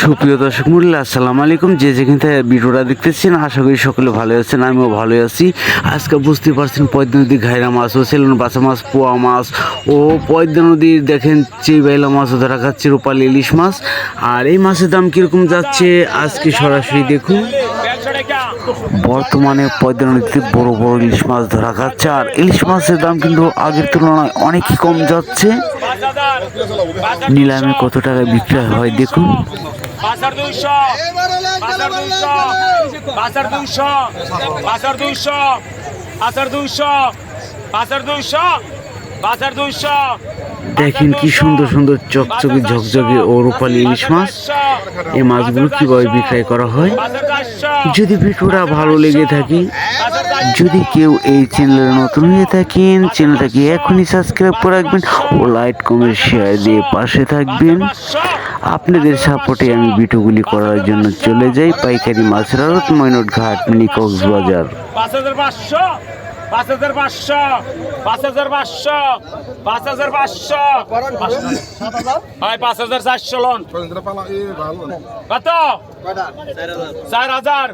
সুপ্রিয় দর্শক মূল্য আসসালামু আলাইকুম। যে যেখান থেকে ভিডিওটা দেখতেছেন, আশা করি সকলে ভালো আছেন, আমিও ভালো আছি। আজকে বুঝতে পারছেন পদ্মা নদীর ঘাইরা মাছ ও সেলুন বাসা মাছ, পোয়া মাছ ও পদ্মা নদীর দেখেন চিবাইলা মাছও ধরা খাচ্ছে রূপালি ইলিশ মাছ। আর এই মাছের দাম কীরকম যাচ্ছে, আজকে সরাসরি দেখুন। বর্তমানে পদ্মা নদীতে বড় বড় ইলিশ মাছ ধরা খাচ্ছে, আর ইলিশ মাছের দাম কিন্তু আগের তুলনায় অনেকই কম যাচ্ছে। নিলামে কত টাকা বিক্রি হয় দেখুন। বাজার দুইশো। বাজার দুইশো। বাজার দুইশো। বাজার দুইশো। বাজার দুইশো। বাজার দুইশো। বাজার দুইশো। দেখেন কি সুন্দর সুন্দর চকচকে ঝকঝকে ও রূপালি ইলিশ মাছ। এই মাছগুলো কীভাবে বিক্রয় করা হয়? যদি ভিডিওটা ভালো লেগে থাকে, যদি কেউ এই চ্যানেলে নতুন হয়ে থাকেন, চ্যানেলটাকে এখনই সাবস্ক্রাইব করে রাখবেন ও লাইট কমেন্ট শেয়ার দিয়ে পাশে থাকবেন। আপনাদের সাপোর্টে আমি ভিডিওগুলি করার জন্য চলে যাই পাইকারি মাছের আড়ত ময়নট ঘাট মিনি কক্সবাজার পাঁচ হাজার পাঁচশো পাঁচ হাজার পাঁচশো পাঁচ হাজার পাঁচশো। পাঁচ হাজার। পাঁচশো হয় পাঁচ হাজার চারশো লোন। কত? চার হাজার।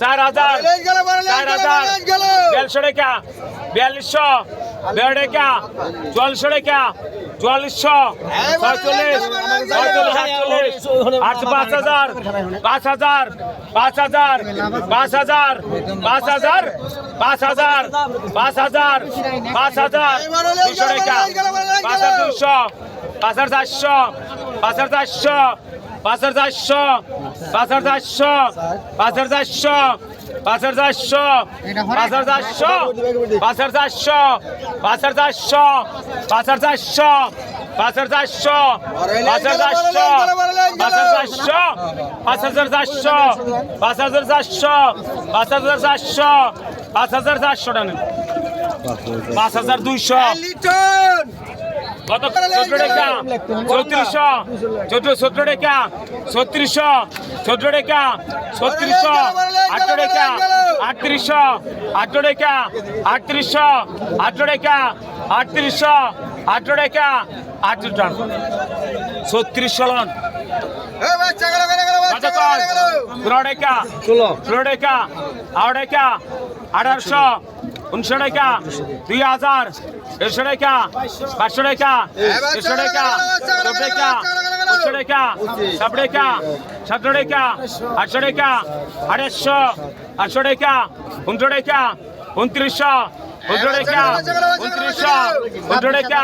চার হাজার। চার হাজার। বিয়াল্লিশশো টাকা। বিয়াল্লিশশো। দেড় টাকা। চুয়াল্লিশশো। টাকা চুয়াল্লিশশো ছয়চল্লিশ। ছয়চল্লিশ আটচল্লিশ আটশো পাঁচ হাজার। পাঁচ হাজার। পাঁচ হাজার। পাঁচ হাজার। পাঁচ হাজার। পাঁচ হাজার। পাঁচ হাজার। পাঁচ হাজার। দুশো টাকা। পাঁচ হাজার দুশো পাঁচ হাজার চারশো। পাঁচ হাজার চারশো। পাঁচ হাজার চারশো পাঁচ হাজার চারশো পাঁচ হাজার চারশো পাঁচ হাজার চারশো পাঁচ হাজার চারশো পাঁচ হাজার চারশো পাঁচ হাজার চারশো পাঁচ হাজার চারশো পাঁচ হাজার চারশো পাঁচ হাজার চারশো পাঁচ হাজার চারশো পাঁচ হাজার চারশো পাঁচ হাজার চারশো পাঁচ হাজার চারশো পাঁচ হাজার চারশো টাকা পাঁচ হাজার দুইশো কত চোদ্দ টাকা চৌত্রিশশো। চোদ্দ চোদ্দ টাকা ছত্রিশশো চোদ্দ টাকা ছত্রিশশো আটশো টাকা আটত্রিশশো আটশো টাকা আটত্রিশশো আটশো টাকা আটত্রিশশো আটশো টাকা ছত্রিশশো লন আঠারোশো উনিশশো টাকা দুই হাজার, দেড়শো টাকা পাঁচশো টাকা দেড়শো টাকা সব টাকা পাঁচশো টাকা সব টাকা সাতশো টাকা আটশো টাকা আড়াইশো আটশো টাকা উনশো টাকা উনত্রিশশো উনশো টাকা উনত্রিশশো উনশো টাকা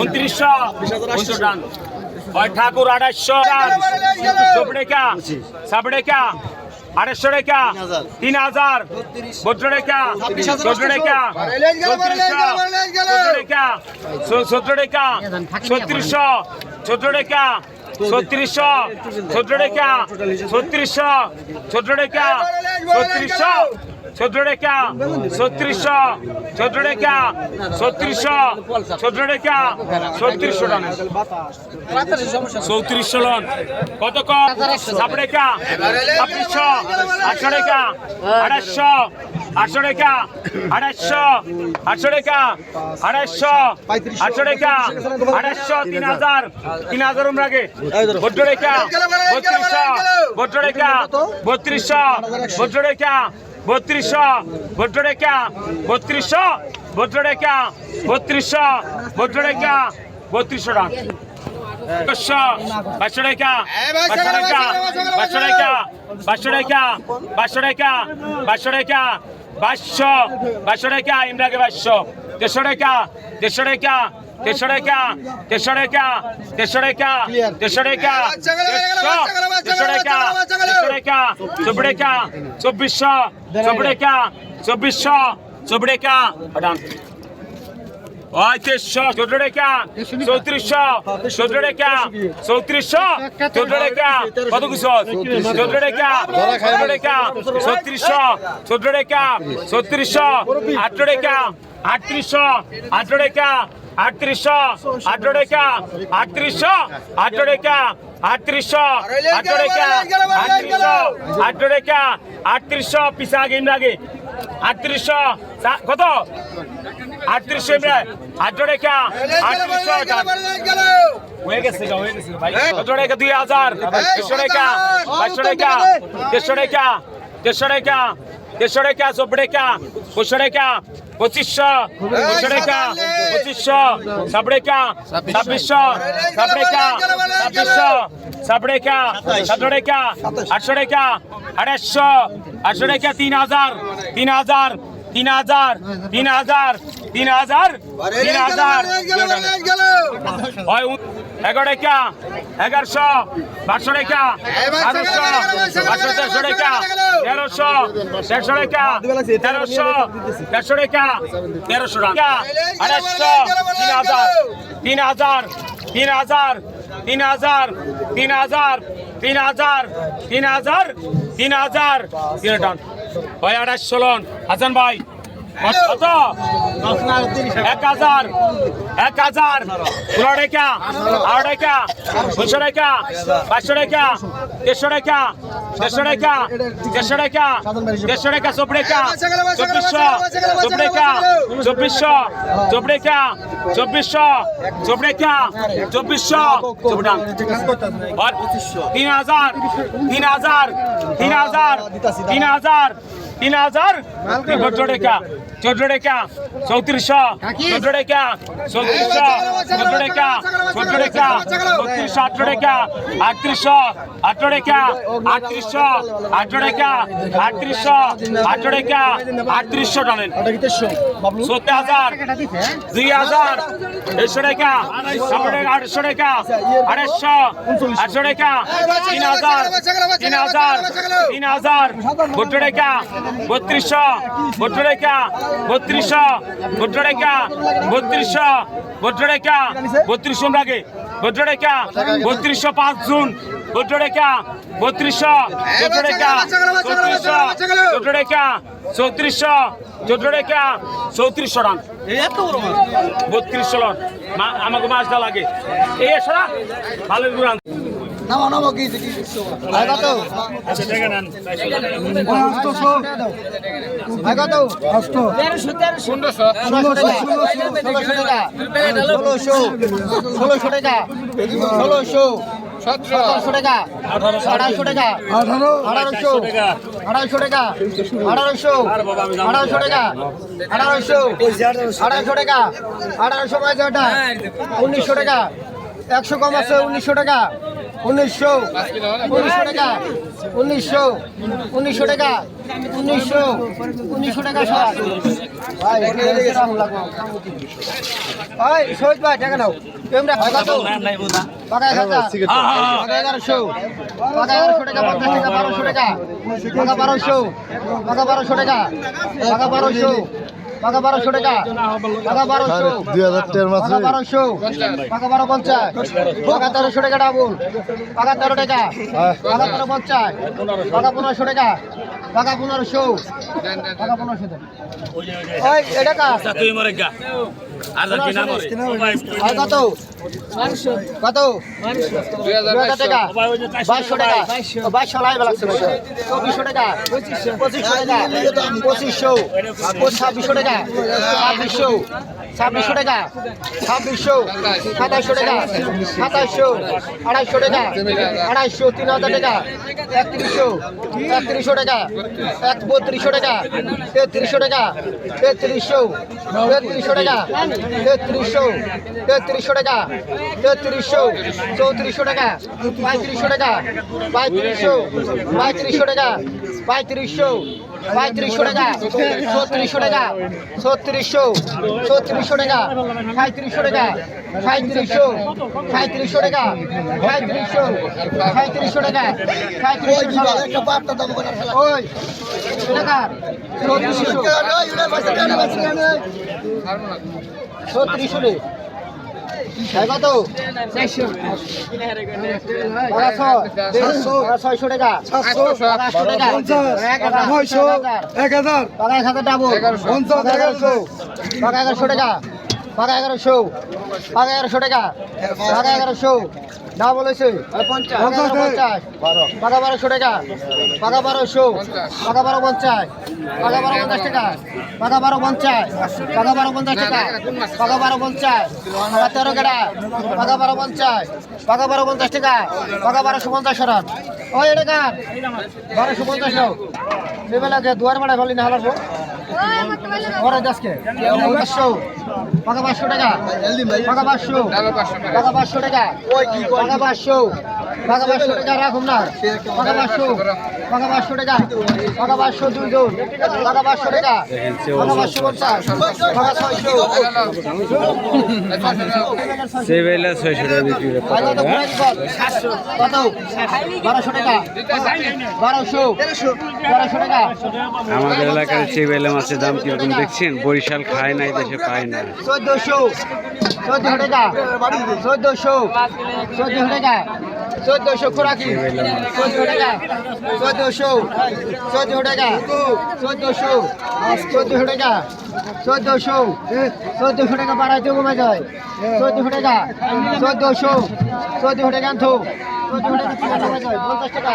উনশো ওই ঠাকুর আড়াইশো সবরেখা সাবরেখা আড়াইশো টাকা। তিন হাজার। বদ্র টাকা চোদ্দ টাকা চোদ্দ টাকা চোদ্দ টাকা ছত্রিশশো। চোদ্দ টাকা ছত্রিশশো। চোদ্দ টাকা ছত্রিশশো। চোদ্দ টাকা ছত্রিশশো। চোদ্দ রেখা ছত্রিশশো চোদ্দ রেখা ছত্রিশশো চোদ্দ রেখা ছত্রিশশো টাকা চৌত্রিশশো লন কত কম? সাত রেখা ছাব্বিশশো আটশো রেখা আড়াইশো আটশো রেখা আড়াইশো আটশো রেখা আড়াইশো আটশো রেখা আড়াইশো, তিন হাজার তিন হাজার লাগে। বদ্র রেখা বত্রিশশো বদ্র রেখা বত্রিশশো বদ্র রেখা বত্রিশশো বদ্র রেখা বত্রিশশো বদ্র রেখা বত্রিশশো বদ্র রেখা বত্রিশশো টাকা পাঁচশো টাকা পাঁচশো টাকা পাঁচশো টাকা পাঁচশো টাকা পাঁচশো টাকা পাঁচশো টাকা পাঁচশো পাঁচশো টাকা ইমরাকে পাঁচশো দেড়শো টাকা দেড়শো টাকা তেরশো টাকা তেরশো টাকা তেরশো টাকা তেরশো টাকা তেরশো টাকা তেরশো টাকা চব্বিশ টাকা চব্বিশশো চব্বিশ টাকা চব্বিশশো চব্বিশ টাকা হঠাৎ আটত্রিশশো চোদ্দ টাকা চৌত্রিশশো চোদ্দ টাকা চৌত্রিশশো চোদ্দ টাকা আটত্রিশশো আট রেখা আটত্রিশশো আট রেখা আটত্রিশশো আট রেখা আটত্রিশশো আট রেখা আটত্রিশশো, পিসা আগে আগে আটত্রিশশো কত? আটত্রিশশো ইমরান আটশো টাকা আটত্রিশশো টাকা হয়ে গেছে হয়ে গেছে কত টাকা দুই হাজার, দেড়শো টাকা, পাঁচশো টাকা, দেড়শো টাকা দেড়শো টাকা দেড়শো টাকা, চব্বিশ টাকা পঁচিশশো টাকা পঁচিশশো ষোলোকা পঁচিশশো সাবড়েকা ছাব্বিশশো সাবড়েকা ছাব্বিশশো সাবড়েকা সতেরোকা আটশোরেকা আড়াইশো আটশোরেকা তিন হাজার তিন হাজার তিন হাজার তিন হাজার তিন হাজার তিন হাজার। এগারো টাকা এগারোশো বারোশো টাকা বারোশো বারোশো দেড়শো টাকা তেরোশো দেড়শো টাকা তেরোশো দেড়শো টাকা তেরোশো টাকা আড়াইশো তিন হাজার তিন হাজার তিন হাজার তিন হাজার তিন হাজার তিন হাজার তিন হাজার তিন হাজার তিন টান ভাই আড়াইশো লন হাসান ভাই কত এক হাজার এক হাজার, পনেরো টাকা আড়াই টাকা দুশো টাকা, পাঁচশো টাকা, দেড়শো টাকা দেড়শো টাকা দেড়শো টাকা দেড়শো টাকা, চব্বিশ টাকা, চব্বিশশো, চব্বিশ টাকা, চব্বিশশো, চব্বিশ টাকা, চব্বিশশো, চব্বিশ টাকা তিন হাজার তিন হাজার তিন হাজার তিন হাজার তিন হাজার চোদ্দ টাকা চোদ্দ টাকা চৌত্রিশশো চোদ্দ টাকা চৌত্রিশশো চোদ্দ টাকা চোদ্দ টাকা চৌত্রিশশো আঠারো টাকা আটত্রিশশো আঠারো টাকা আটত্রিশশো আঠারো টাকা আটত্রিশশো আঠারো টাকা আটত্রিশশো টানেন সত্তর হাজার দুই হাজার দেড়শো টাকা সাতশো টাকা আটশো টাকা আড়াইশো আটশো টাকা তিন হাজার তিন হাজার তিন হাজার বত্রিশ টাকা বত্রিশশো বট্টরেখা বত্রিশশো বট্টরেখা বত্রিশশো বট্টরেখা বত্রিশশো লাগে বট্টরেখা বত্রিশশো পাঁচ জুন বট্টরেখা বত্রিশশো বট্টরেখা চৌত্রিশশো বট্টরেখা চৌত্রিশশো চৌত্রিশশো চৌত্রিশশো রান। বত্রিশশো রান আমাকে মাছটা লাগে। এই সরা ভালো রান। নামা নামা কি দেখি ভাই একশো কম আছে উনিশশো টাকা। উনিশশো উনিশশো টাকা উনিশশো উনিশশো টাকা উনিশশো উনিশশো টাকা সব। ভাই ভাই সহজ ভাই টাকা নাও। কেমন টাকা তো টাকা এক হাজার টাকা এগারোশো। টাকা এগারোশো টাকা পঞ্চাশ টাকা বারোশো টাকা। টাকা বারোশো। টাকা বারোশো টাকা। বারোশো। টাকা বারোশো টাকা। টাকা বারোশো। দুই হাজার টাকার মাত্র টাকা বারোশো। পাকা বারো পঞ্চাশ। টাকা তেরোশো টাকা ডাবুল। টাকা তেরো টাকা। টাকা তেরো পঞ্চাশ। টাকা পনেরোশো টাকা। পাকা পনেরোশো। টাকা পনেরোশো ওই এটা কা কত? কত? টাকা? বাইশশো টাকা? বাইশশো। লাই লাগছে চব্বিশশো টাকা? পঁচিশশো টাকা? পঁচিশশো। ছাব্বিশশো টাকা? ছাব্বিশশো। ছাব্বিশশো টাকা। ছাব্বিশশো সাতাশশো টাকা। সাতাশশো আড়াইশো টাকা। আড়াইশো তিন হাজার টাকা। একত্রিশশো একত্রিশশো টাকা। এক বত্রিশশো টাকা। তেত্রিশশো টাকা। তেত্রিশশো তেত্রিশশো টাকা। তেত্রিশশো তেত্রিশশো টাকা। তেত্রিশশো, চৌত্রিশশো টাকা। পঁয়ত্রিশশো টাকা। পঁয়ত্রিশশো পঁয়ত্রিশশো টাকা। পঁয়ত্রিশশো পঁয়ত্রিশশো টাকা। ছত্রিশশো টাকা। ছত্রিশশো ছত্রিশশো টাকা সাঁত্রিশশো টাকা সাঁত্রিশশো সাঁত্রিশশো টাকা সাঁত্রিশশো সাঁত্রিশশো টাকা সাঁত্রিশশো ওই টাকা ছত্রিশশো ছত্রিশশো কত ছয়শো টাকা। আটশো টাকা। এক হাজার। এক হাজার। টাকা এক হাজার ডাবল পঞ্চাশ, এগারোশো। টাকা এগারোশো টাকা। পাকা এগারোশো পাকা এগারোশো টাকা পাকা এগারোশো না বলেছে পঞ্চাশ। পাকা বারোশো টাকা পাকা বারোশো পাকা বারো পঞ্চাশ পাকা বারো পঞ্চাশ টাকা পাকা বারো পঞ্চাশ পাকা বারো পঞ্চাশ টাকা পাকা বারো পঞ্চাশ পাকা তেরো কেটা পাকা বারো পঞ্চাশ পাকা বারো পঞ্চাশ টাকা পাকা বারোশো পঞ্চাশ সরান ওই এটা কার বারোশো পঞ্চাশ এবেলাকে দুয়ার মাড়ায় ভালি না হালাবো ওরা দশকে পাঁচশো পাকা পাঁচশো। টাকা পাঁচশো। পাকা পাঁচশো টাকা। পাকা পাঁচশো। পাকা পাঁচশো টাকা রাখুন না পাকা পাঁচশো পাকা পাঁচশো টাকা পাকা পাঁচশো দুই দুই পাকা পাঁচশো টাকা পাকা পাঁচশো পঞ্চাশ। পাকা ছয়শো সেবেলা ছয়শো টাকা বিক্রি করে আগে তো ঘুরে দিবো। কত? বারোশো টাকা। বারোশো। বারোশো টাকা। আমাদের এলাকার সেবেলা মাছের দাম কীরকম দেখছেন? বরিশাল খায় নাই দেশে পায় না। চোদ্দশো। চোদ্দশো টাকা। চোদ্দশো। চোদ্দশো টাকা। চোদ্দশো খোরাকি, চোদ্দশো টাকা, চোদ্দশো চোদ্দশো টাকা, চোদ্দশো চোদ্দশো টাকা, চোদ্দশো চোদ্দশো টাকা বাড়াইতে কমে যায় চোদ্দশো টাকা, চোদ্দশো চোদ্দশো টাকা আনতো। পঞ্চাশ টাকা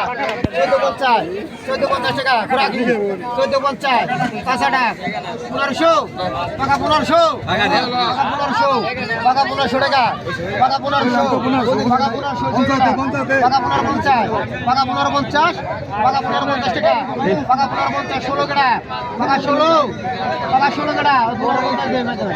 চোদ্দ পঞ্চাশ চোদ্দ পঞ্চাশ টাকা খোরাকি চোদ্দ পঞ্চাশ পনেরোশো টাকা পনেরোশো টাকা পনেরোশো টাকা পনেরোশো টাকা টাকা পনেরোশো টাকা পনেরোশো টাকা পনেরো পঞ্চাশ টাকা পনেরো পঞ্চাশ টাকা পনেরো পঞ্চাশ টাকা টাকা পনেরো পঞ্চাশ ষোলো কেটা টাকা ষোলো টাকা ষোলো কেটা পনেরো পঞ্চাশ দেয় না টাকা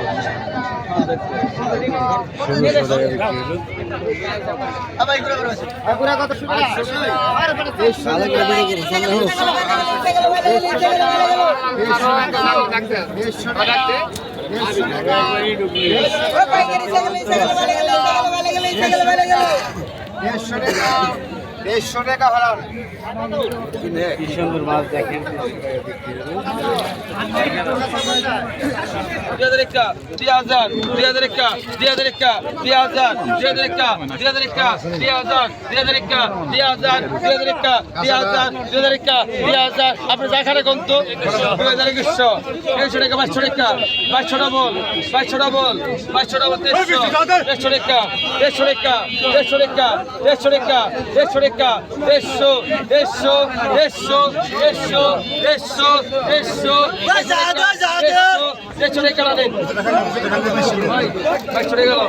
Yes, sir. it. দেড়শো টাকা হলাম কি সুন্দর মাছ দেখেন। দুই হাজার একটা দুই হাজার দুই হাজার একটা দুই হাজার একটা দুই হাজার দুই হাজার একটা দুই হাজার একটা দুই হাজার দুই হাজার একটা দুই হাজার দুই হাজার একটা দুই হাজার দুই হাজার একটা দুই হাজার। আপনি দেখারে কোন তো? দুই হাজার একুশশো। একশো টাকা বাইশশো টাকা বাইশশো ডবল বাইশশো ডবল বাইশশো ডবল দেড়শো দেড়শো টাকা দেড়শো টাকা দেড়শো টাকা দেড়শো টাকা দেড়শো টাকা টাকা দেড়শো দেড়শো দেড়শো দেড়শো দেড়শো দেড়শো দেড়শো টাকা নেন ভাই ভাই চলে গেল